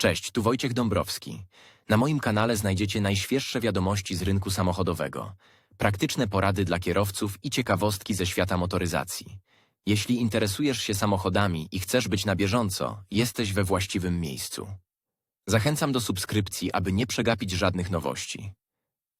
Cześć, tu Wojciech Dąbrowski. Na moim kanale znajdziecie najświeższe wiadomości z rynku samochodowego, praktyczne porady dla kierowców i ciekawostki ze świata motoryzacji. Jeśli interesujesz się samochodami i chcesz być na bieżąco, jesteś we właściwym miejscu. Zachęcam do subskrypcji, aby nie przegapić żadnych nowości.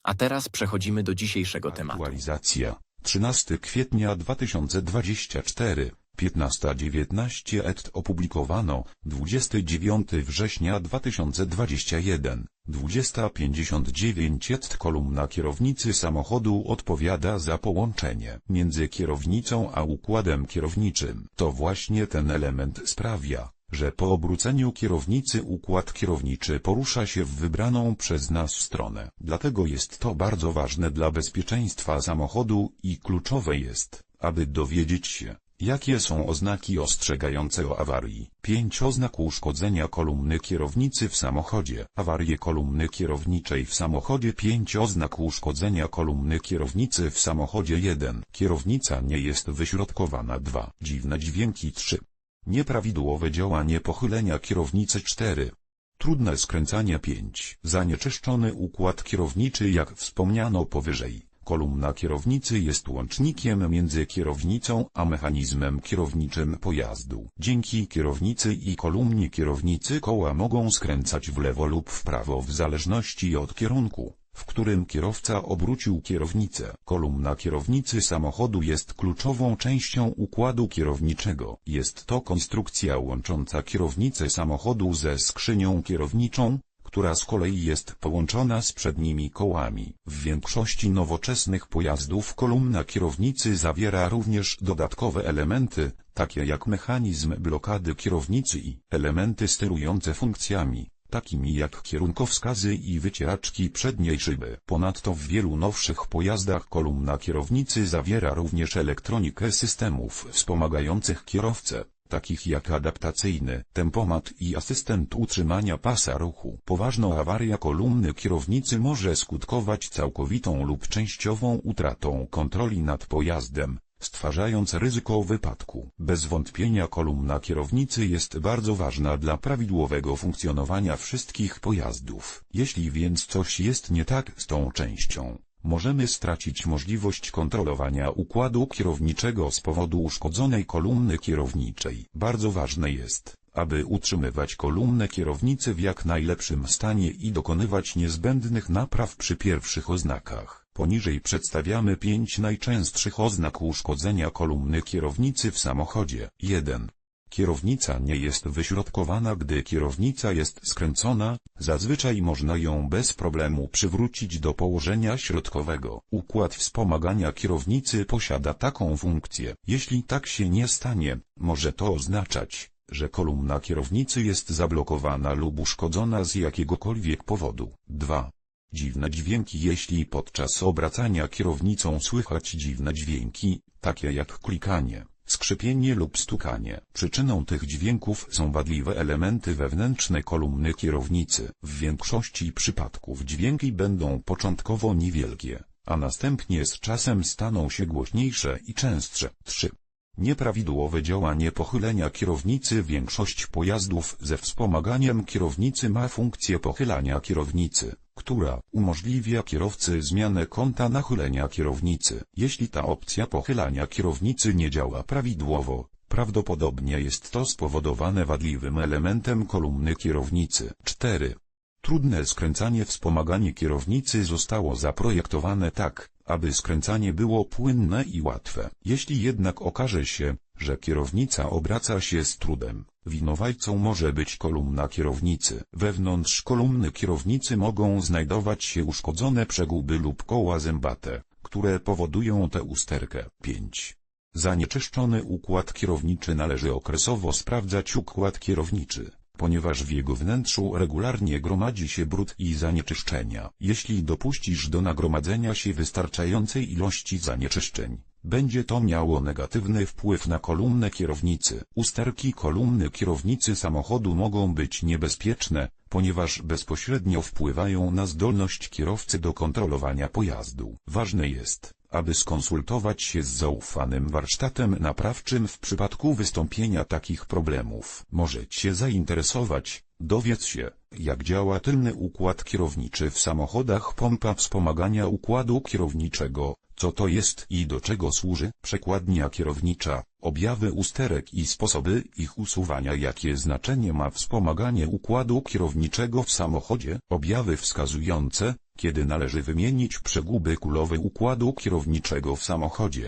A teraz przechodzimy do dzisiejszego tematu. Aktualizacja. 13 kwietnia 2024, 15.19 et opublikowano, 29 września 2021, 20.59 et kolumna kierownicy samochodu odpowiada za połączenie między kierownicą a układem kierowniczym. To właśnie ten element sprawia, że po obróceniu kierownicy układ kierowniczy porusza się w wybraną przez nas stronę. Dlatego jest to bardzo ważne dla bezpieczeństwa samochodu i kluczowe jest, aby dowiedzieć się, jakie są oznaki ostrzegające o awarii. 5 oznak uszkodzenia kolumny kierownicy w samochodzie. Awarie kolumny kierowniczej w samochodzie 5 oznak uszkodzenia kolumny kierownicy w samochodzie 1. Kierownica nie jest wyśrodkowana 2. Dziwne dźwięki 3. Nieprawidłowe działanie pochylenia kierownicy 4. Trudne skręcanie 5. Zanieczyszczony układ kierowniczy jak wspomniano powyżej. Kolumna kierownicy jest łącznikiem między kierownicą a mechanizmem kierowniczym pojazdu. Dzięki kierownicy i kolumnie kierownicy koła mogą skręcać w lewo lub w prawo w zależności od kierunku, w którym kierowca obrócił kierownicę. Kolumna kierownicy samochodu jest kluczową częścią układu kierowniczego. Jest to konstrukcja łącząca kierownicę samochodu ze skrzynią kierowniczą, która z kolei jest połączona z przednimi kołami. W większości nowoczesnych pojazdów kolumna kierownicy zawiera również dodatkowe elementy, takie jak mechanizm blokady kierownicy i elementy sterujące funkcjami, takimi jak kierunkowskazy i wycieraczki przedniej szyby. Ponadto w wielu nowszych pojazdach kolumna kierownicy zawiera również elektronikę systemów wspomagających kierowcę takich jak adaptacyjny, tempomat i asystent utrzymania pasa ruchu. Poważna awaria kolumny kierownicy może skutkować całkowitą lub częściową utratą kontroli nad pojazdem, stwarzając ryzyko wypadku. Bez wątpienia kolumna kierownicy jest bardzo ważna dla prawidłowego funkcjonowania wszystkich pojazdów. Jeśli więc coś jest nie tak z tą częścią, możemy stracić możliwość kontrolowania układu kierowniczego z powodu uszkodzonej kolumny kierowniczej. Bardzo ważne jest, aby utrzymywać kolumnę kierownicy w jak najlepszym stanie i dokonywać niezbędnych napraw przy pierwszych oznakach. Poniżej przedstawiamy pięć najczęstszych oznak uszkodzenia kolumny kierownicy w samochodzie. 1. Kierownica nie jest wyśrodkowana Gdy kierownica jest skręcona, zazwyczaj można ją bez problemu przywrócić do położenia środkowego. Układ wspomagania kierownicy posiada taką funkcję. Jeśli tak się nie stanie, może to oznaczać, że kolumna kierownicy jest zablokowana lub uszkodzona z jakiegokolwiek powodu. 2. Dziwne dźwięki Jeśli podczas obracania kierownicą słychać dziwne dźwięki, takie jak klikanie, skrzypienie lub stukanie. Przyczyną tych dźwięków są wadliwe elementy wewnętrzne kolumny kierownicy. W większości przypadków dźwięki będą początkowo niewielkie, a następnie z czasem staną się głośniejsze i częstsze. 3. Nieprawidłowe działanie pochylenia kierownicy Większość pojazdów ze wspomaganiem kierownicy ma funkcję pochylania kierownicy, która umożliwia kierowcy zmianę kąta nachylenia kierownicy. Jeśli ta opcja pochylania kierownicy nie działa prawidłowo, prawdopodobnie jest to spowodowane wadliwym elementem kolumny kierownicy. 4. Trudne skręcanie Wspomaganie kierownicy zostało zaprojektowane tak, aby skręcanie było płynne i łatwe. Jeśli jednak okaże się, że kierownica obraca się z trudem, winowajcą może być kolumna kierownicy. Wewnątrz kolumny kierownicy mogą znajdować się uszkodzone przeguby lub koła zębate, które powodują tę usterkę. 5. Zanieczyszczony układ kierowniczy należy okresowo sprawdzać układ kierowniczy ponieważ w jego wnętrzu regularnie gromadzi się brud i zanieczyszczenia. Jeśli dopuścisz do nagromadzenia się wystarczającej ilości zanieczyszczeń, będzie to miało negatywny wpływ na kolumnę kierownicy. Usterki kolumny kierownicy samochodu mogą być niebezpieczne, ponieważ bezpośrednio wpływają na zdolność kierowcy do kontrolowania pojazdu. Ważne jest, aby skonsultować się z zaufanym warsztatem naprawczym w przypadku wystąpienia takich problemów. Możecie zainteresować, dowiedz się, jak działa tylny układ kierowniczy w samochodach pompa wspomagania układu kierowniczego, co to jest i do czego służy, przekładnia kierownicza, objawy usterek i sposoby ich usuwania jakie znaczenie ma wspomaganie układu kierowniczego w samochodzie, objawy wskazujące, kiedy należy wymienić przeguby kulowe układu kierowniczego w samochodzie,